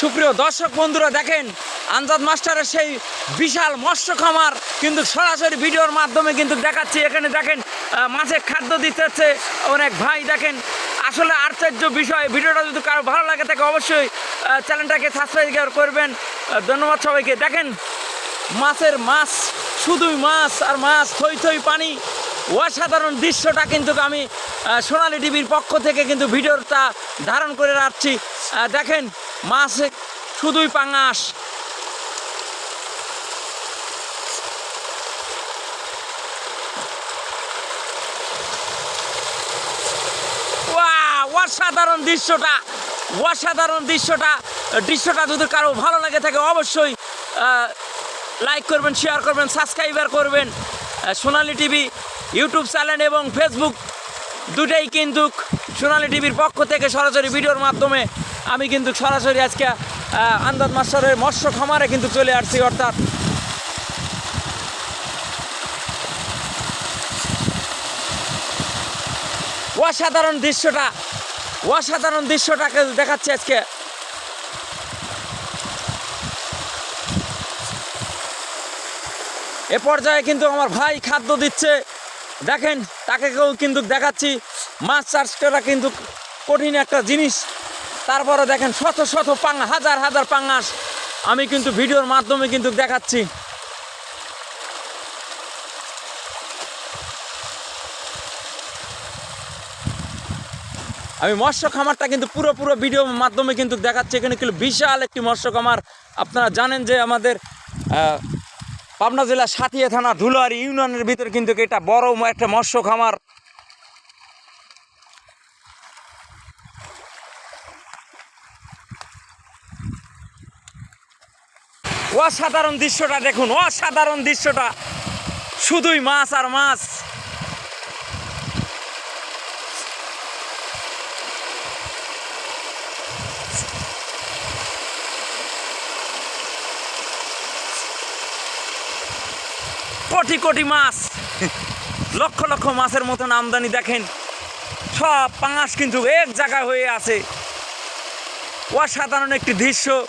সুপ্রিয় দর্শক বন্ধুরা, দেখেন আনজাদ মাস্টারের সেই বিশাল মৎস্য খামার কিন্তু সরাসরি ভিডিওর মাধ্যমে কিন্তু দেখাচ্ছি। এখানে দেখেন মাছে খাদ্য দিতে হচ্ছে অনেক ভাই। দেখেন, আসলে আশ্চর্য বিষয়। ভিডিওটা যদি কারও ভালো লাগে থাকে অবশ্যই চ্যানেলটাকে সাবস্ক্রাইব করবেন। ধন্যবাদ সবাইকে। দেখেন, মাছের মাছ, শুধুই মাছ আর মাছ, থই থই পানি, অসাধারণ দৃশ্যটা কিন্তু আমি সোনালী টিভির পক্ষ থেকে কিন্তু ভিডিওটা ধারণ করে রাখছি। দেখেন মাছ শুধুই পাঙাশ। অসাধারণ দৃশ্যটা অসাধারণ দৃশ্যটা। দৃশ্যটা যদি কারও ভালো লাগে থাকে, অবশ্যই লাইক করবেন শেয়ার করবেন সাবস্ক্রাইবার করবেন। সোনালী টিভি ইউটিউব চ্যানেল এবং ফেসবুক দুটাই কিন্তু সোনালী টিভির পক্ষ থেকে সরাসরি ভিডিওর মাধ্যমে আমি কিন্তু সরাসরি আজকে আন্দাজ মাস্টারের মৎস্য খামারে কিন্তু চলে আসছি, অর্থাৎ অসাধারণ দৃশ্যটা, অসাধারণ দৃশ্যটাকে দেখাচ্ছি আজকে। এ পর্যায়ে কিন্তু আমার ভাই খাদ্য দিচ্ছে। দেখেন, তাকে কিন্তু দেখাচ্ছি। মাছ চাষ করা কিন্তু কঠিন একটা জিনিস। তারপরে দেখেন শত শত পাং হাজার হাজার পাঙ্গাস আমি কিন্তু ভিডিওর মাধ্যমে কিন্তু দেখাচ্ছি। আমি মৎস্য খামারটা কিন্তু পুরো পুরো ভিডিওর মাধ্যমে কিন্তু দেখাচ্ছি। এখানে কিন্তু বিশাল একটি মৎস্য খামার। আপনারা জানেন যে আমাদের পাবনা জেলার সাথিয়া থানা ধুলোয়ারি ইউনিয়নের ভিতরে কিন্তু এটা বড় একটা মৎস্য খামার। অসাধারণ দৃশ্যটা দেখুন, অসাধারণ দৃশ্যটা। শুধুই মাছ আর মাছ। কোটি কোটি মাছ। লক্ষ লক্ষ মাছের মতন আমদানি দেখেন। সব পাঙাশ কিন্তু এক জায়গায় হয়ে আছে। অসাধারণ একটি দৃশ্য।